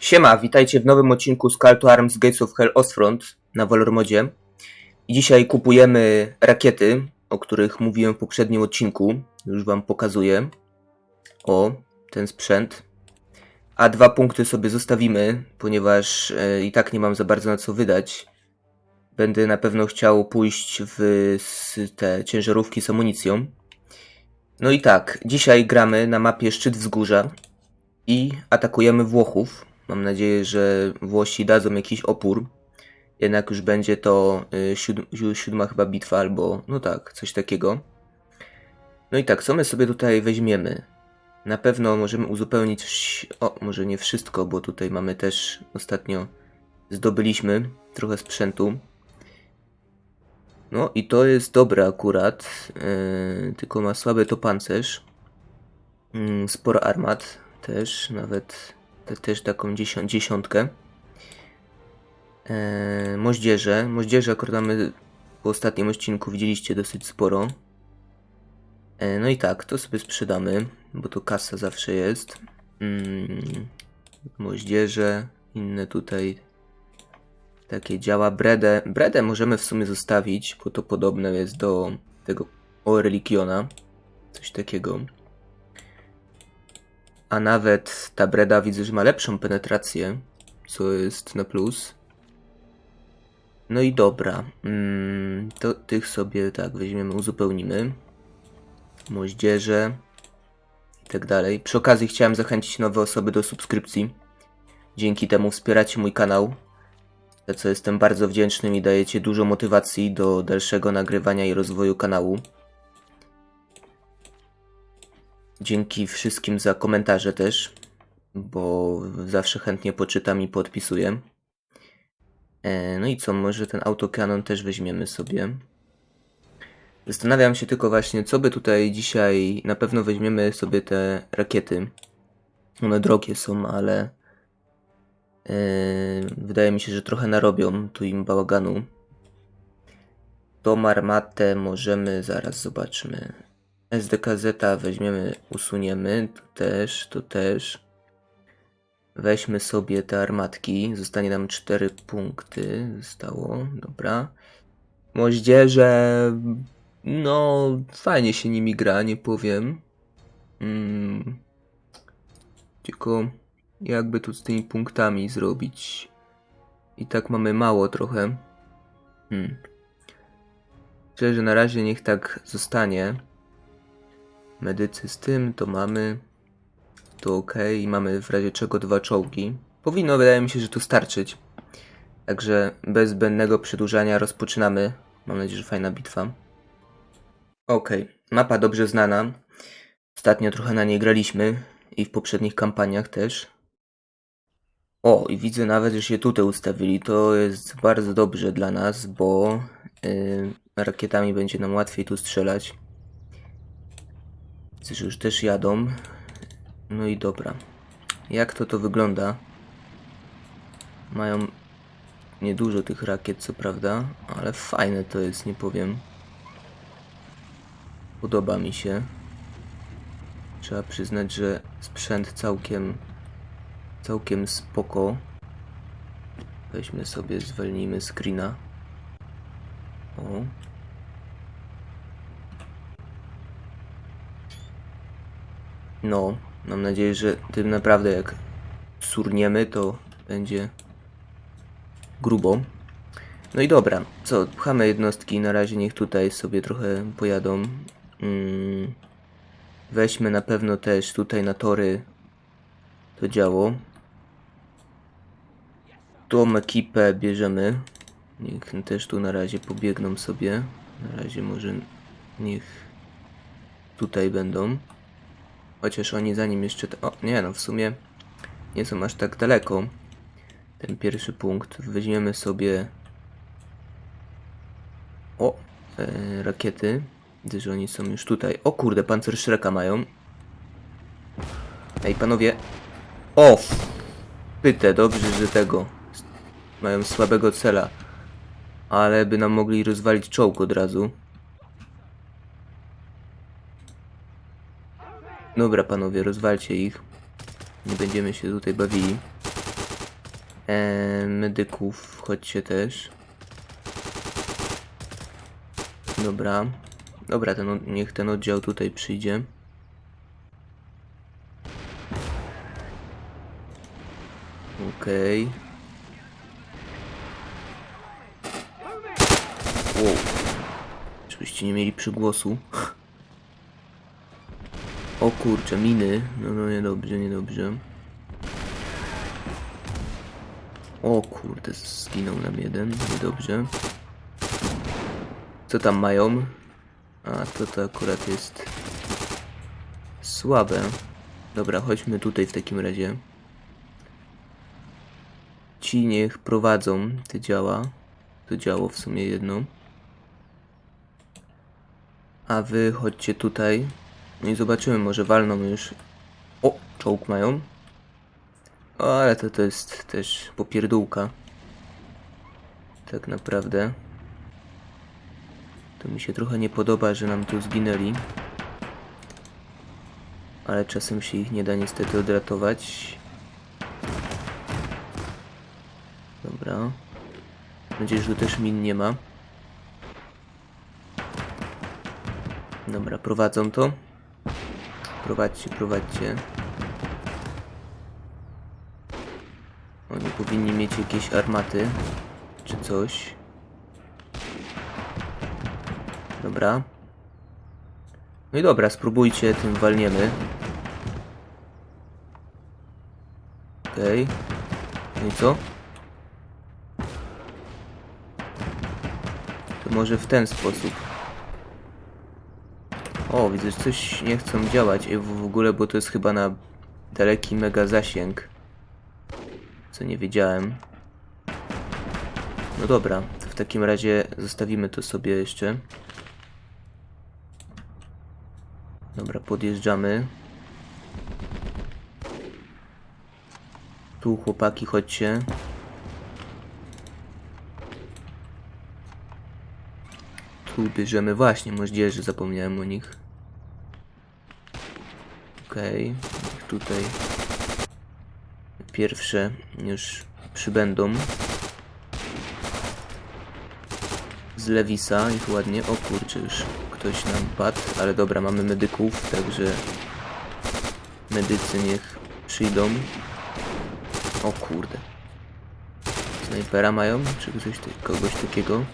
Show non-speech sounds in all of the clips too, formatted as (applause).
Siema, witajcie w nowym odcinku z Call to Arms Gates of Hell Ostfront na Valor Modzie. I dzisiaj kupujemy rakiety, o których mówiłem w poprzednim odcinku. Już wam pokazuję. O, ten sprzęt. A dwa punkty sobie zostawimy, ponieważ e, i tak nie mam za bardzo na co wydać. Będę na pewno chciał pójść w te ciężarówki z amunicją. No i tak, dzisiaj gramy na mapie Szczyt Wzgórza i atakujemy Włochów. Mam nadzieję, że Włosi dadzą jakiś opór. Jednak już będzie to y, siódm, siód- siódma chyba bitwa, albo no tak, coś takiego. No i tak, co my sobie tutaj weźmiemy? Na pewno możemy uzupełnić, o, może nie wszystko, bo tutaj mamy też ostatnio zdobyliśmy trochę sprzętu. No i to jest dobre akurat, yy, tylko ma słaby to pancerz. Mm, sporo armat też, nawet też taką dziesią, dziesiątkę. Eee, moździerze. Moździerze akurat mamy po ostatnim odcinku widzieliście dosyć sporo. E, no i tak, to sobie sprzedamy, bo to kasa zawsze jest. Mm, moździerze, inne tutaj takie działa. Bredę. Bredę możemy w sumie zostawić, bo to podobne jest do tego o Religiona. Coś takiego. A nawet ta Breda widzę, że ma lepszą penetrację, co jest na plus. No i dobra, mm, to tych sobie tak weźmiemy, uzupełnimy. Moździerze i tak dalej. Przy okazji chciałem zachęcić nowe osoby do subskrypcji. Dzięki temu wspieracie mój kanał, za co jestem bardzo wdzięczny i dajecie dużo motywacji do dalszego nagrywania i rozwoju kanału. Dzięki wszystkim za komentarze też, bo zawsze chętnie poczytam i podpisuję. E, no i co, może ten autokanon też weźmiemy sobie. Zastanawiam się tylko właśnie, co by tutaj dzisiaj... Na pewno weźmiemy sobie te rakiety. One drogie są, ale... e, wydaje mi się, że trochę narobią tu im bałaganu. Tą armatę możemy, zaraz zobaczmy. SDKZ weźmiemy, usuniemy, to też, to też. Weźmy sobie te armatki, zostanie nam 4 punkty, zostało, dobra. Moździerze, no fajnie się nimi gra, nie powiem. Mm. Tylko jakby tu z tymi punktami zrobić. I tak mamy mało trochę. Hmm. Że na razie niech tak zostanie. Medycy z tym, to mamy. To ok. I mamy w razie czego dwa czołgi. Powinno, wydaje mi się, że tu starczyć. Także bez zbędnego przedłużania rozpoczynamy. Mam nadzieję, że fajna bitwa. Ok, mapa dobrze znana. Ostatnio trochę na niej graliśmy i w poprzednich kampaniach też. O, i widzę nawet, że się tutaj ustawili. To jest bardzo dobrze dla nas, bo yy, rakietami będzie nam łatwiej tu strzelać. Że już też jadą. No i dobra. Jak to to wygląda? Mają niedużo tych rakiet, co prawda, ale fajne to jest, nie powiem. Podoba mi się. Trzeba przyznać, że sprzęt całkiem całkiem spoko. Weźmy sobie, zwolnijmy screena. O. No, mam nadzieję, że tym naprawdę jak surniemy, to będzie grubo. No i dobra, co, pchamy jednostki, na razie niech tutaj sobie trochę pojadą. Mm. Weźmy na pewno też tutaj na tory to działo. Tą ekipę bierzemy. Niech też tu na razie pobiegną sobie. Na razie może niech tutaj będą. Chociaż oni zanim jeszcze... O, nie no, w sumie nie są aż tak daleko. Ten pierwszy punkt. Weźmiemy sobie... O, e, rakiety. Że oni są już tutaj. O kurde, pancer Shreka mają. Ej, panowie. O! Pytę, dobrze, że tego. Mają słabego cela. Ale by nam mogli rozwalić czołg od razu. Dobra, panowie, rozwalcie ich. Nie będziemy się tutaj bawili. E, medyków, chodźcie też. Dobra. Dobra, ten, niech ten oddział tutaj przyjdzie. Okej. Wow. Żebyście nie mieli przygłosu. O kurczę, miny. No, no, niedobrze, niedobrze. O kurde, zginął nam jeden. Niedobrze. Co tam mają? A, to to akurat jest słabe. Dobra, chodźmy tutaj w takim razie. Ci niech prowadzą te działa. To działo w sumie jedno. A wy chodźcie tutaj. I zobaczymy, może walną już. O, czołg mają. Ale to, to jest też popierdółka. Tak naprawdę. To mi się trochę nie podoba, że nam tu zginęli. Ale czasem się ich nie da niestety odratować. Dobra. Mam nadzieję, że tu też min nie ma. Dobra, prowadzą to. Prowadźcie, prowadźcie. Oni powinni mieć jakieś armaty. Czy coś. Dobra. No i dobra, spróbujcie, tym walniemy. Okej. No i co? To może w ten sposób. O, widzę, że coś nie chcą działać Ej, w, ogóle, bo to jest chyba na daleki mega zasięg. Co nie wiedziałem. No dobra, w takim razie zostawimy to sobie jeszcze. Dobra, podjeżdżamy. Tu chłopaki, chodźcie. Tu bierzemy właśnie moździerzy, zapomniałem o nich. Okej, niech tutaj pierwsze już przybędą. Z Lewisa ich ładnie. O kurczę, już ktoś nam padł, ale dobra, mamy medyków, także medycy niech przyjdą. O kurde. Snajpera mają? Czy coś, kogoś takiego?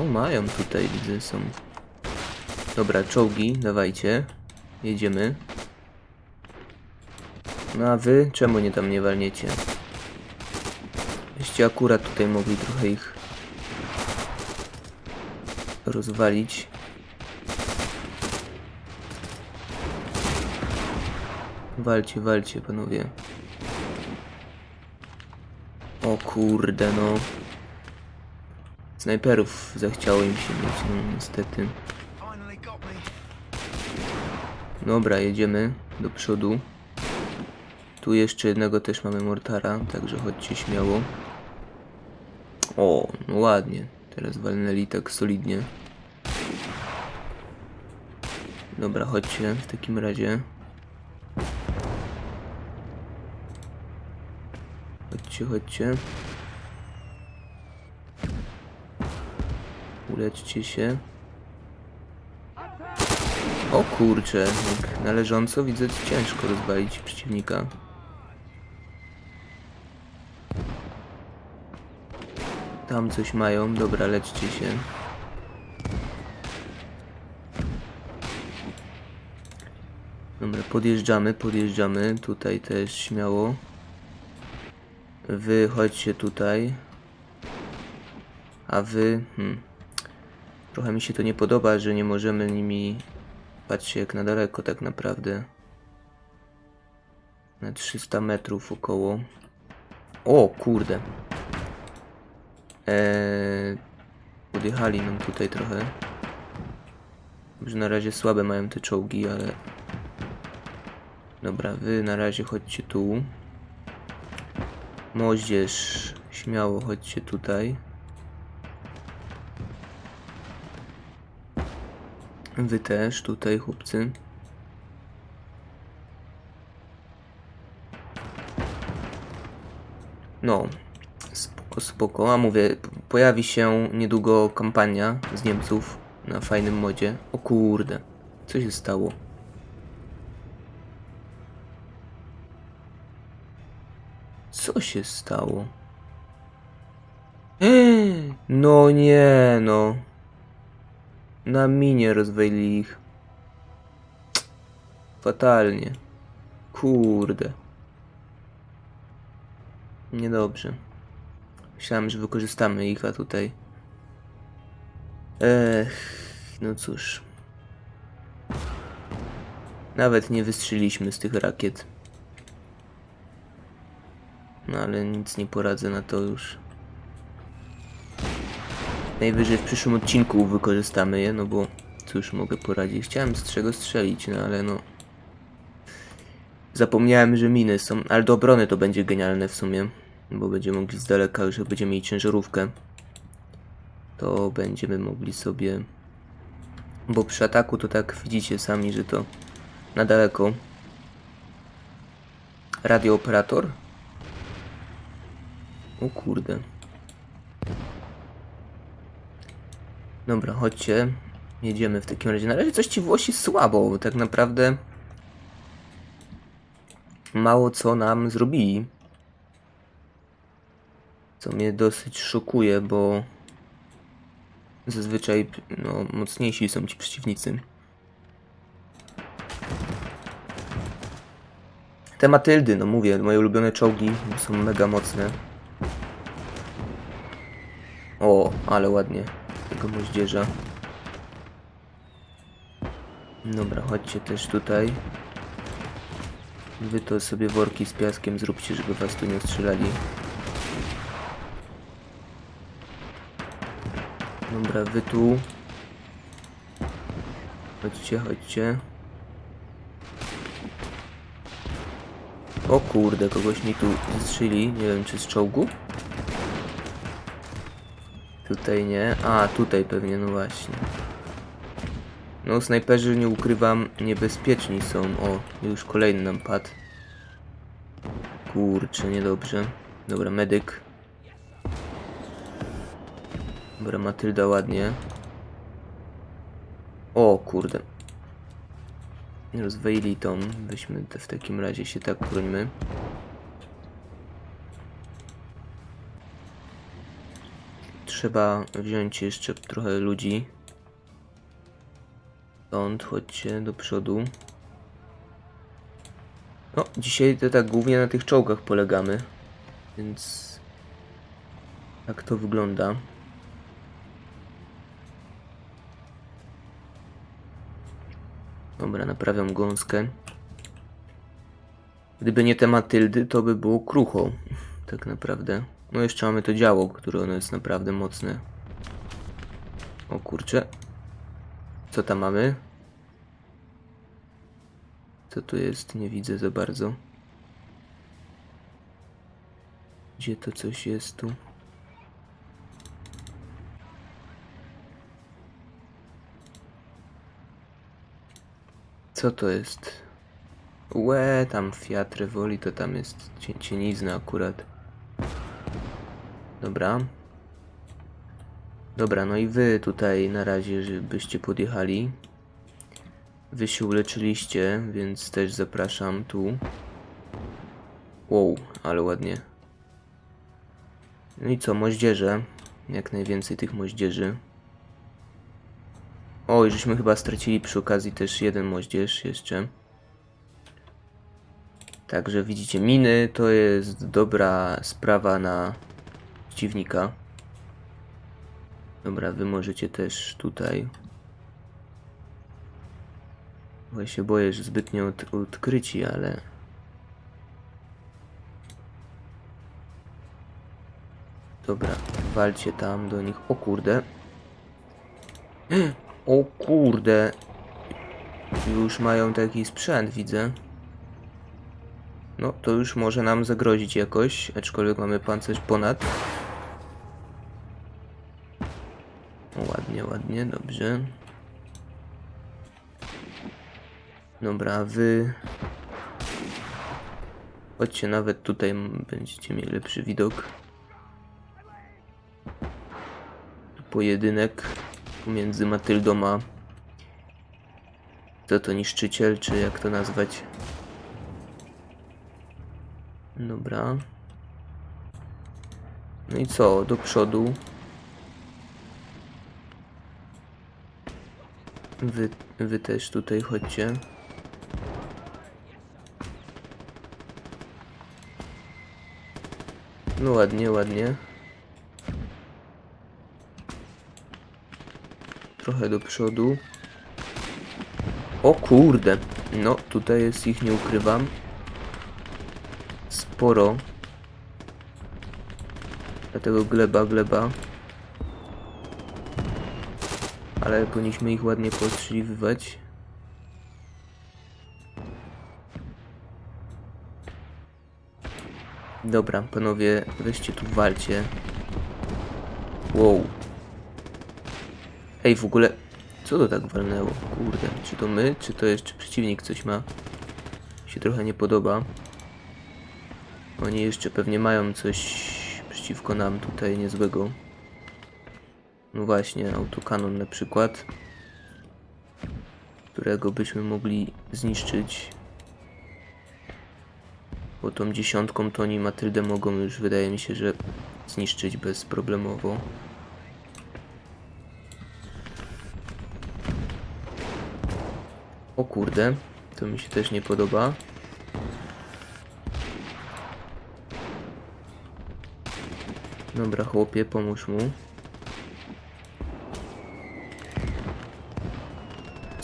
O, mają tutaj, widzę, są. Dobra, czołgi, dawajcie. Jedziemy. No a wy, czemu nie tam nie walniecie? Byście akurat tutaj mogli trochę ich rozwalić. Walcie, walcie, panowie. O kurde, no. Snajperów zachciało im się mieć, no niestety. Dobra, jedziemy do przodu. Tu jeszcze jednego też mamy mortara, także chodźcie śmiało. O, no ładnie. Teraz walnęli tak solidnie. Dobra, chodźcie w takim razie. Chodźcie, chodźcie. Uleczcie się. O kurczę, jak należąco widzę ciężko rozwalić przeciwnika. Tam coś mają, dobra, leczcie się. Dobra, podjeżdżamy, podjeżdżamy, tutaj też śmiało. Wy chodźcie tutaj. A wy, hmm. Trochę mi się to nie podoba, że nie możemy nimi Patrzcie jak na daleko tak naprawdę. Na 300 metrów około. O kurde. Eee, podjechali nam tutaj trochę. Że na razie słabe mają te czołgi, ale... Dobra, wy na razie chodźcie tu. Moździerz, śmiało chodźcie tutaj. Wy też tutaj, chłopcy. No, spoko, spoko. A mówię, pojawi się niedługo kampania z Niemców na fajnym modzie. O kurde, co się stało? Co się stało? (gasps) No nie, no. Na minie rozwalili ich. Fatalnie. Kurde. Niedobrze. Myślałem, że wykorzystamy ich, a tutaj... Ech, no cóż. Nawet nie wystrzeliśmy z tych rakiet. No ale nic nie poradzę na to już. Najwyżej w przyszłym odcinku wykorzystamy je, no bo cóż mogę poradzić. Chciałem z czego strzelić, no ale no. Zapomniałem, że miny są, ale do obrony to będzie genialne w sumie, bo będziemy mogli z daleka, już będziemy mieli ciężarówkę, to będziemy mogli sobie, bo przy ataku to tak widzicie sami, że to na daleko. Radiooperator? O kurde. Dobra, chodźcie. Jedziemy w takim razie. Na razie coś ci Włosi słabo, bo tak naprawdę mało co nam zrobili. Co mnie dosyć szokuje, bo zazwyczaj no, mocniejsi są ci przeciwnicy. Te Matyldy, no mówię, moje ulubione czołgi są mega mocne. O, ale ładnie. Tego moździerza. Dobra, chodźcie też tutaj. Wy to sobie worki z piaskiem zróbcie, żeby was tu nie strzelali. Dobra, wy tu. Chodźcie, chodźcie. O kurde, kogoś mi tu zestrzeli. Nie wiem, czy z czołgu? Tutaj nie. A, tutaj pewnie, no właśnie. No, snajperzy, nie ukrywam, niebezpieczni są. O, już kolejny nam padł. Kurczę, niedobrze. Dobra, medyk. Dobra, Matylda ładnie. O, kurde. Rozweili tą. Weźmy w takim razie się tak brońmy. Trzeba wziąć jeszcze trochę ludzi. Stąd chodźcie do przodu. No, dzisiaj to tak głównie na tych czołgach polegamy. Więc... Tak to wygląda. Dobra, naprawiam gąskę. Gdyby nie te Matyldy, to by było krucho. (laughs) Tak naprawdę. No jeszcze mamy to działo, które ono jest naprawdę mocne. O kurczę. Co tam mamy? Co tu jest? Nie widzę za bardzo. Gdzie to coś jest tu? Co to jest? Łe, tam Fiat Revoli to tam jest cie- cienizna akurat. Dobra. Dobra, no i wy tutaj na razie, żebyście podjechali. Wy się uleczyliście, więc też zapraszam tu. Wow, ale ładnie. No i co, moździerze. Jak najwięcej tych moździerzy. Oj, żeśmy chyba stracili przy okazji też jeden moździerz jeszcze. Także widzicie, miny to jest dobra sprawa na przeciwnika. Dobra, wy możecie też tutaj. Bo ja się boję, że zbytnio od, odkryci, ale... Dobra, walcie tam do nich. O kurde. O kurde. Już mają taki sprzęt, widzę. No, to już może nam zagrozić jakoś, aczkolwiek mamy pancerz ponad. O, dobrze. Dobra, wy... Chodźcie, nawet tutaj będziecie mieli lepszy widok. Pojedynek pomiędzy Matyldą a... Co to niszczyciel, czy jak to nazwać? Dobra. No i co, do przodu. Wy, wy też tutaj chodźcie. No ładnie, ładnie. Trochę do przodu. O kurde. No, tutaj jest ich, nie ukrywam. Sporo. Dlatego gleba, gleba. Ale powinniśmy ich ładnie postrzeliwywać. Dobra, panowie, weźcie tu walcie. Wow. Ej, w ogóle, co to tak walnęło? Kurde, czy to my, czy to jeszcze przeciwnik coś ma? Się trochę nie podoba. Oni jeszcze pewnie mają coś przeciwko nam tutaj niezłego. No właśnie, autokanon na przykład. Którego byśmy mogli zniszczyć. Bo tą dziesiątką to oni Matyldę mogą już, wydaje mi się, że zniszczyć bezproblemowo. O kurde, to mi się też nie podoba. Dobra, chłopie, pomóż mu.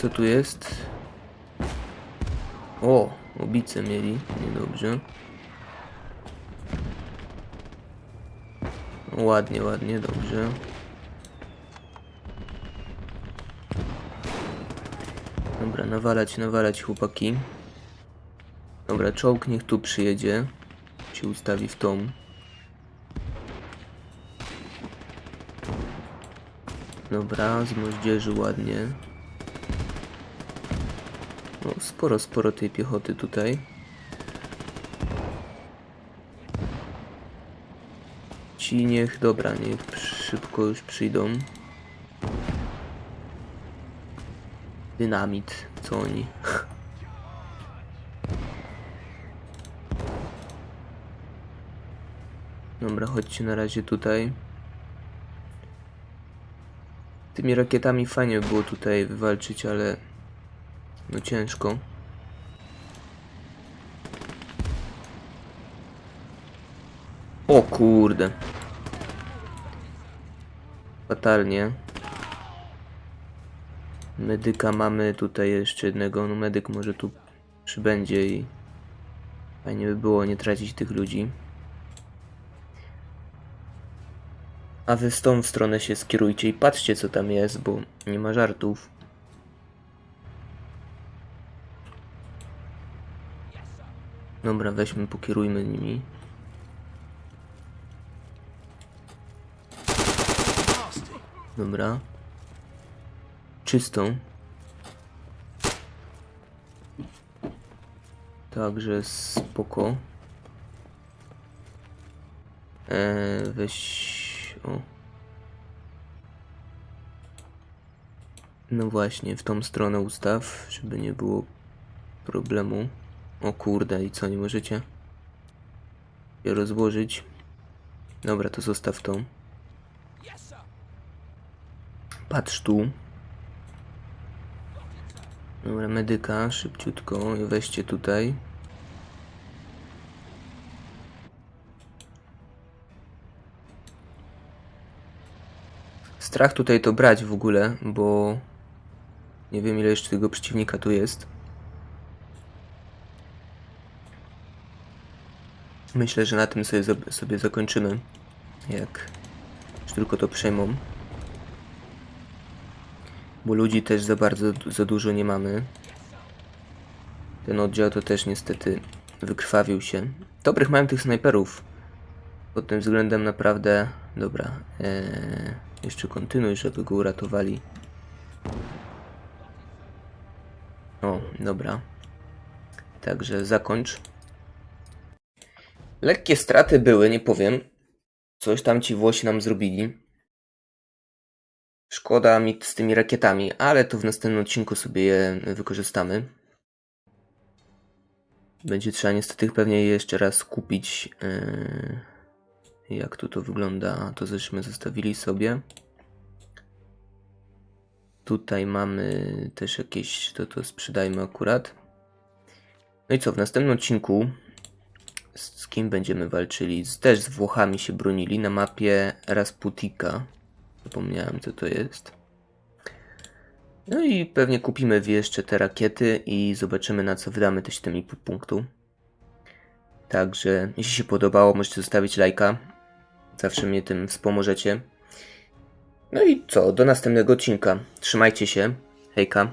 Co tu jest? O, obice mieli, niedobrze. Ładnie, ładnie, dobrze. Dobra, nawalać, nawalać chłopaki. Dobra, czołg niech tu przyjedzie. Się ustawi w tą. Dobra, z moździerzy ładnie. No, sporo, sporo tej piechoty tutaj. Ci niech, dobra, niech szybko już przyjdą. Dynamit, co oni? (laughs) Dobra, chodźcie na razie tutaj. Tymi rakietami fajnie było tutaj wywalczyć, ale no ciężko. O kurde. Fatalnie. Medyka mamy tutaj jeszcze jednego. No medyk może tu przybędzie i fajnie by było nie tracić tych ludzi. A wy z tą stronę się skierujcie i patrzcie co tam jest, bo nie ma żartów. Dobra, weźmy, pokierujmy nimi. Dobra. Czystą. Także spoko. Eee, weź... O. No właśnie, w tą stronę ustaw, żeby nie było problemu. O kurde, i co, nie możecie je rozłożyć? Dobra, to zostaw tą. Patrz tu. Dobra, medyka, szybciutko, i weźcie tutaj. Strach tutaj to brać w ogóle, bo nie wiem ile jeszcze tego przeciwnika tu jest. Myślę, że na tym sobie, sobie zakończymy. Jak tylko to przejmą. Bo ludzi też za bardzo, za dużo nie mamy. Ten oddział to też niestety wykrwawił się. Dobrych mają tych snajperów. Pod tym względem naprawdę... Dobra. Eee, jeszcze kontynuuj, żeby go uratowali. O, dobra. Także zakończ. Lekkie straty były, nie powiem. Coś tam ci Włosi nam zrobili. Szkoda mi z tymi rakietami, ale to w następnym odcinku sobie je wykorzystamy. Będzie trzeba niestety pewnie je jeszcze raz kupić. Yy, Jak tu to wygląda? To żeśmy zostawili sobie. Tutaj mamy też jakieś, to to sprzedajmy akurat. No i co, w następnym odcinku z, kim będziemy walczyli? Też z Włochami się bronili na mapie Rasputika. Zapomniałem co to jest. No i pewnie kupimy jeszcze te rakiety i zobaczymy na co wydamy te 7,5 punktu. Także jeśli się podobało możecie zostawić lajka. Zawsze mnie tym wspomożecie. No i co, do następnego odcinka. Trzymajcie się. Hejka.